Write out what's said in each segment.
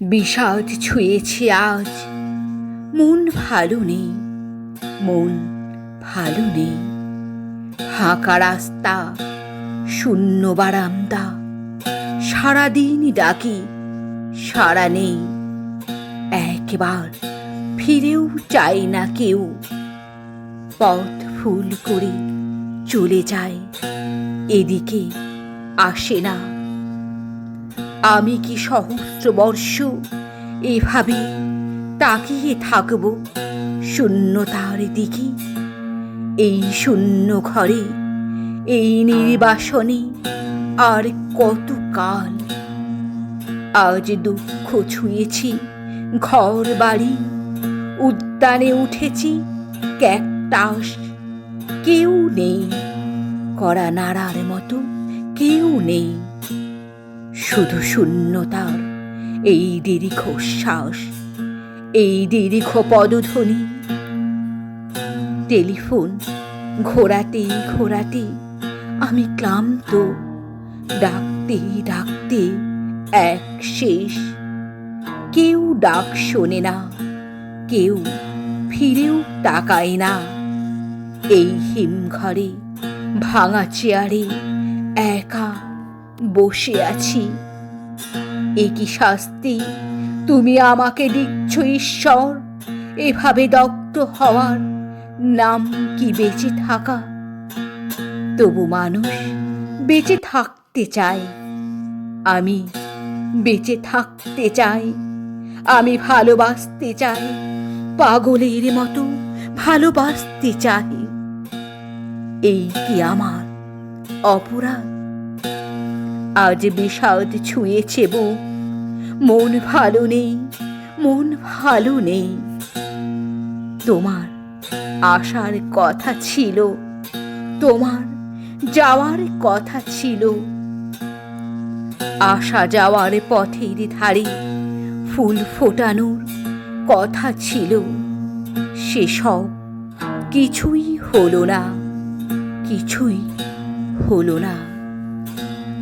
বিষাদ ছুঁয়েছে আজ। মন ভালো নেই, মন ভালো নেই। ফাঁকা রাস্তা, শূন্য বারান্দা। সারাদিন ডাকি সারা নেই। একবার ফিরেও চাই না কেউ। পথ ফুল করে চলে যায়, এদিকে আসে না। আমি কি সহস্র বর্ষ এভাবে তাকিয়ে থাকব শূন্যতার দিকে? এই শূন্য ঘরে, এই নির্বাসনে আর কত কাল? আজ দুঃখ ছুঁয়েছি ঘর বাড়ি উদ্যানে উঠেছি, ক্যাকটাস, কেউ নেই। কড়া নাড়ার মতো কেউ নেই। শুধু শূন্যতার, এই দীর্ঘ শ্বাস, এই দীর্ঘ পদধ্বনি। টেলিফোন, ঘোরাতে ঘোরাতে আমি ক্লান্ত, ডাকতে ডাকতে এক শেষ। কেউ ডাক শোনে না, কেউ ফিরেও তাকায় না। এই হিমঘরে ভাঙা চেয়ারে একা বসে আছি। এ কি শাস্তি? তুমি আমাকে দিচ্ছ ঈশ্বর। এভাবে দগ্ধ হওয়ার নাম কি বেঁচে থাকা? তবু মানুষ বেঁচে থাকতে চায়। আমি বেঁচে থাকতে চাই। আমি ভালোবাসতে চাই। পাগলের মতো ভালোবাসতে চাই। এই কি আমার অপরাধ? আজ বিষাদ ছুঁয়েছে বুক। মন ভালো নেই, মন ভালো নেই। তোমার আসার কথা ছিল, তোমার যাওয়ার কথা ছিল। আসা যাওয়ার পথের ধারে ফুল ফোটানোর কথা ছিল। সেসব কিছুই হলো না, কিছুই হলো না।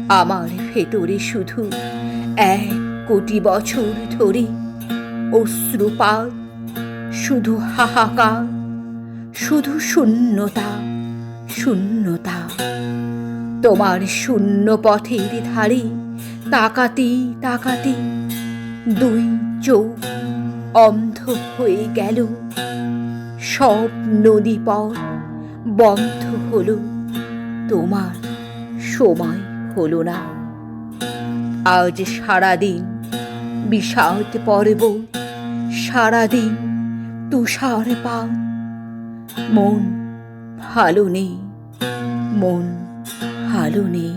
আমার ভেতরে শুধু এক কোটি বছর ধরে অশ্রুপাত, শুধু হাহাকার, শুধু শূন্যতা শূন্যতা। তোমার শূন্য পথের ধারে তাকাতে তাকাতে দুই চোখ অন্ধ হয়ে গেল। সব নদী পথ বন্ধ হলো তোমার সময়। হলো না। আজ সারাদিন বিষাদ পর্ব, সারাদিন তুষার পা মন ভালো নেই, মন ভালো নেই।